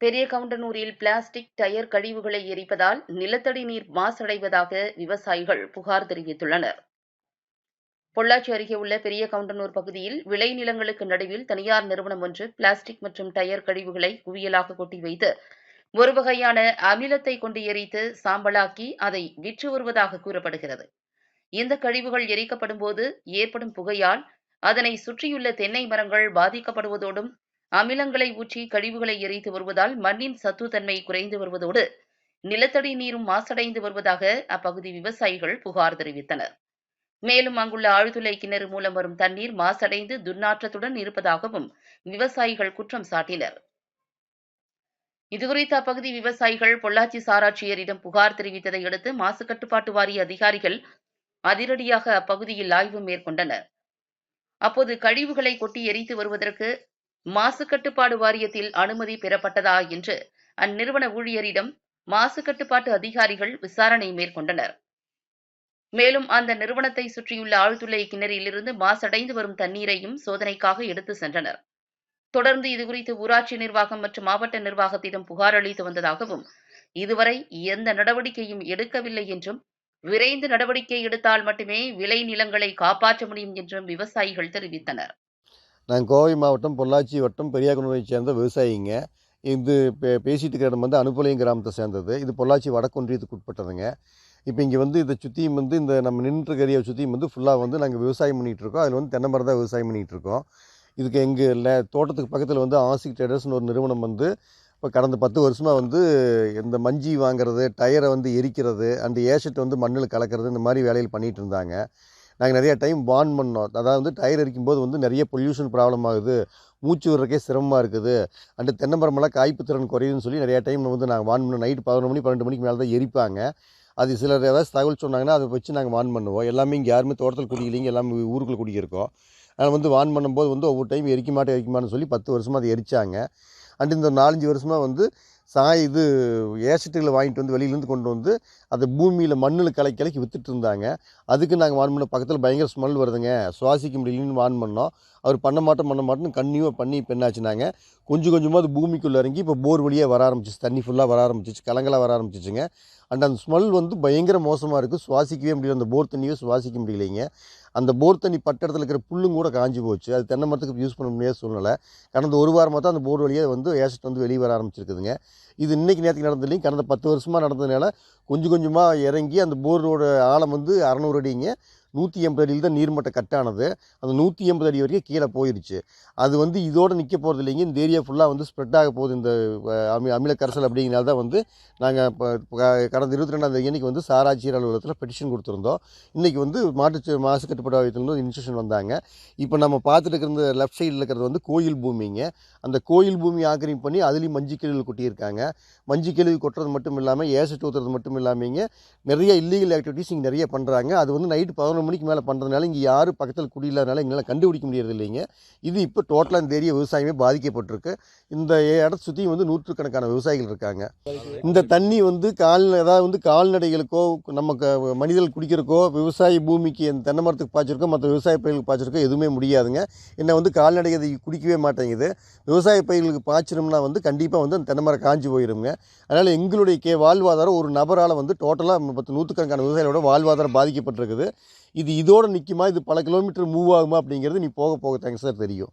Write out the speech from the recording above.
பெரிய கவுண்டனூரில் plastic tyre கழிவுகளை எரிப்பதால் நிலத்தடி நீர் மாசடைவதாக விவசாயிகள் புகார் தெரிவித்துள்ளனர். பொள்ளாச்சி அருகே உள்ள பெரிய கவுண்டனூர் பகுதியில் விளைநிலங்களுக்கு நடுவில் தனியார் நிறுவனம் ஒன்று பிளாஸ்டிக் மற்றும் டயர் கழிவுகளை குவியலாக கொட்டி வைத்து ஒரு வகையான அமிலத்தை கொண்டு எரித்து சாம்பலாக்கி அதை விற்று வருவதாக கூறப்படுகிறது. இந்த கழிவுகள் எரிக்கப்படும் போது ஏற்படும் புகையால் அதனை சுற்றியுள்ள தென்னை மரங்கள் பாதிக்கப்படுவதோடும் அமிலங்களை ஊற்றி கழிவுகளை எரித்து வருவதால் மண்ணின் சத்துத்தன்மை குறைந்து வருவதோடு நிலத்தடி நீரும் மாசடைந்து வருவதாக அப்பகுதி விவசாயிகள் புகார் தெரிவித்தனர். மேலும் அங்குள்ள ஆழ்துளை கிணறு மூலம் வரும் தண்ணீர் மாசடைந்து துர்நாற்றத்துடன் இருப்பதாகவும் விவசாயிகள் குற்றம் சாட்டினர். இதுகுறித்து அப்பகுதி விவசாயிகள் பொள்ளாச்சி சாராட்சியரிடம் புகார் தெரிவித்ததை அடுத்து மாசு கட்டுப்பாட்டு வாரிய அதிகாரிகள் அதிரடியாக அப்பகுதியில் ஆய்வு மேற்கொண்டனர். அப்போது கழிவுகளை கொட்டி எரித்து வருவதற்கு மாசு கட்டுப்பாடு வாரியத்தில் அனுமதி பெறப்பட்டதா என்று அந்நிறுவன ஊழியரிடம் மாசு கட்டுப்பாட்டு அதிகாரிகள் விசாரணை மேற்கொண்டனர். மேலும் அந்த நிறுவனத்தை சுற்றியுள்ள ஆழ்துளை கிணறிலிருந்து மாசடைந்து வரும் தண்ணீரையும் சோதனைக்காக எடுத்து சென்றனர். தொடர்ந்து இதுகுறித்து ஊராட்சி நிர்வாகம் மற்றும் மாவட்ட நிர்வாகத்திடம் புகார் அளித்து வந்ததாகவும் இதுவரை எந்த நடவடிக்கையும் எடுக்கவில்லை என்றும் விரைந்து நடவடிக்கை எடுத்தால் மட்டுமே விளை நிலங்களை காப்பாற்ற முடியும் என்றும் விவசாயிகள் தெரிவித்தனர். நான் கோவை மாவட்டம் பொள்ளாச்சி வட்டம் பெரியாகுனூரை சேர்ந்த விவசாயிங்க. இது பே பேசிட்டு இருக்கிற இடம் வந்து அனுப்புலையும் கிராமத்தை சேர்ந்தது. இது பொள்ளாச்சி வடக்கொன்றியத்துக்கு உட்பட்டதுங்க. இப்போ இங்கே வந்து இதை சுற்றியும் வந்து இந்த நம்ம நின்று ஏரியாவை சுற்றியும் வந்து ஃபுல்லாக வந்து நாங்கள் விவசாயம் பண்ணிகிட்டு இருக்கோம். அதில் வந்து தென்னை மரம் தான் விவசாயம் பண்ணிகிட்டு இருக்கோம். இதுக்கு எங்கள் இல்லை தோட்டத்துக்கு பக்கத்தில் வந்து ஆசிக் ட்ரேடர்ஸ்னு ஒரு நிறுவனம் வந்து இப்போ கடந்த பத்து வருஷமாக வந்து இந்த மஞ்சி வாங்குறது டயரை வந்து எரிக்கிறது அந்த ஏஷட் வந்து மண்ணில் கலக்கிறது இந்த மாதிரி வேலையில் பண்ணிகிட்டு இருந்தாங்க. நாங்கள் நிறைய டைம் வார்ன் பண்ணோம். அதாவது வந்து டயர் எரிக்கும்போது வந்து நிறைய பொல்யூஷன் ப்ராப்ளம் ஆகுது. மூச்சு விடுறக்கே சிரமமாக இருக்குது. அண்டு தென்னம்பரமெல்லாம் காய்ப்பு திறன் குறையுதுன்னு சொல்லி நிறையா டைம் வந்து நாங்கள் வார்ன் பண்ணோம். நைட்டு பதினொரு மணி பன்னெண்டு மணிக்கு மேலே தான் எரிப்பாங்க. அது சிலர் ஏதாவது தகவல் சொன்னாங்கன்னா அதை வச்சு நாங்கள் வார்ன் பண்ணுவோம். எல்லாமே இங்கே யாருமே தோட்டத்தில் குடிக்கலைங்க. எல்லாமே ஊருக்குள்ளே குடியிருக்கோம். ஆனால் வந்து வார்ன் பண்ணும்போது வந்து ஒவ்வொரு டைம் எரிக்க மாட்டேன் எரிக்க மாட்டேன்னு சொல்லி பத்து வருஷமாக அதை எரிச்சாங்க. அண்டு இந்த நாலஞ்சு வருஷமாக வந்து சாய் இது ஏசட்டுகளை வாங்கிட்டு வந்து வெளியிலேருந்து கொண்டு வந்து அதை பூமியில் மண்ணில் கலக்கி கலக்கி வித்துட்டு இருந்தாங்க. அதுக்கு நாங்கள் வான் பண்ண பக்கத்தில் பயங்கர ஸ்மெல் வருதுங்க. சுவாசிக்க முடியலன்னு வான் பண்ணோம். அவர் பண்ண மாட்டோம் பண்ண மாட்டோம்னு கன்னியூவாக பண்ணி இப்போ என்னாச்சுனாங்க கொஞ்சம் கொஞ்சமாக அது பூமிக்குள்ளே இறங்கி இப்போ போர் வழியாக வர ஆரம்பிச்சிச்சு. தண்ணி ஃபுல்லாக வர ஆரம்பிச்சிச்சு. கலங்கலாக வர ஆரம்பிச்சிச்சுங்க. அண்ட் அந்த ஸ்மெல் வந்து பயங்கர மோசமாக இருக்குது சுவாசிக்கவே முடியல. அந்த போர் தண்ணியை சுவாசிக்க முடியலைங்க. அந்த போர் தண்ணி பட்ட இடத்துல இருக்கிற புல்லும் கூட காஞ்சி போச்சு. அது தென்னை மரத்துக்கு யூஸ் பண்ண முடியாத சூழ்நிலை. கடந்த ஒரு வாரமாக தான் அந்த போர் வழியாக வந்து ஏசட் வந்து வெளியே வர ஆரம்பிச்சிருக்குதுங்க. இது இன்றைக்கி நேரத்துக்கு நடந்ததுலையும் கடந்த பத்து வருஷமாக நடந்ததுனால கொஞ்சம் கொஞ்சமாக இறங்கி அந்த போரோட ஆழம் வந்து அறநூறு அடிங்க. நூற்றி எண்பது அடியில் தான் நீர்மட்டம் கட்டானது. அந்த நூற்றி எண்பது அடி வரைக்கும் கீழே போயிடுச்சு அது வந்து இதோடு நிற்க போகிறது இல்லைங்க. இந்த ஏரியா ஃபுல்லாக வந்து ஸ்ப்ரெட் ஆக போகுது. இந்த அமி அமில கரைசல் அப்படிங்கிறனால தான் வந்து நாங்கள் இப்போ கடந்த இருபத்தி ரெண்டாம் தேதி அன்றைக்கி வந்து சாராட்சியர் அலுவலகத்தில் பெட்டிஷன் கொடுத்துருந்தோம். இன்றைக்கி வந்து மாட்டு மாசு கட்டுப்பாடு ஆயத்துலேருந்து இன்ஸ்ட்ரக்ஷன் வந்தாங்க. இப்போ நம்ம பார்த்துட்டு இருக்கிற லெஃப்ட் சைடில் இருக்கிறது வந்து கோயில் பூமிங்க. அந்த கோயில் பூமி ஆக்கிரமிப்பு பண்ணி அதுலேயும் மஞ்சு கிழவு கொட்டியிருக்காங்க. மஞ்சு கிழிவு கொட்டுறது மட்டும் இல்லாமல் ஏசட் ஊற்றுறது மட்டும் இல்லாமல் நிறைய இல்லீகல் ஆக்டிவிட்டீஸ் இங்கே நிறைய பண்ணுறாங்க அது வந்து நைட்டு பதினொன்று மணிக்கு மேலே பண்ணுறதுனால இங்கே யாரும் பக்கத்தில் குடியில்லாதனால எங்களால் கண்டுபிடிக்க முடியறது இல்லைங்க இது இப்போ டோட்டலாக இந்த ஏரியா விவசாயமே பாதிக்கப்பட்டிருக்கு. இந்த இடத்த சுற்றியும் வந்து நூற்றுக்கணக்கான விவசாயிகள் இருக்காங்க. இந்த தண்ணி வந்து கால் அதாவது வந்து கால்நடைகளுக்கோ நம்ம மனிதர்கள் குடிக்கிறக்கோ விவசாய பூமிக்கு இந்த தென்னை மரத்துக்கு பாய்ச்சிருக்கோ மற்ற விவசாய பயிர்களுக்கு பாய்ச்சிருக்கோ எதுவுமே முடியாதுங்க. என்ன வந்து கால்நடை அதை குடிக்கவே மாட்டேங்குது. விவசாய பயிர்களுக்கு பாய்ச்சினோம்னா வந்து கண்டிப்பாக வந்து அந்த தென்னை மரம் காஞ்சி போயிருங்க. அதனால் எங்களுடைய கே வாழ்வாதாரம் ஒரு நபரால் வந்து டோட்டலாக பத்து நூற்றுக்கணக்கான விவசாயிகளோட வாழ்வாதாரம் பாதிக்கப்பட்டிருக்குது. இது இதோடு நிற்குமா இது பல கிலோமீட்டர் மூவ் ஆகுமா அப்படிங்கிறது நீ போக போக தேங்க்ஸ் சார் தெரியும்.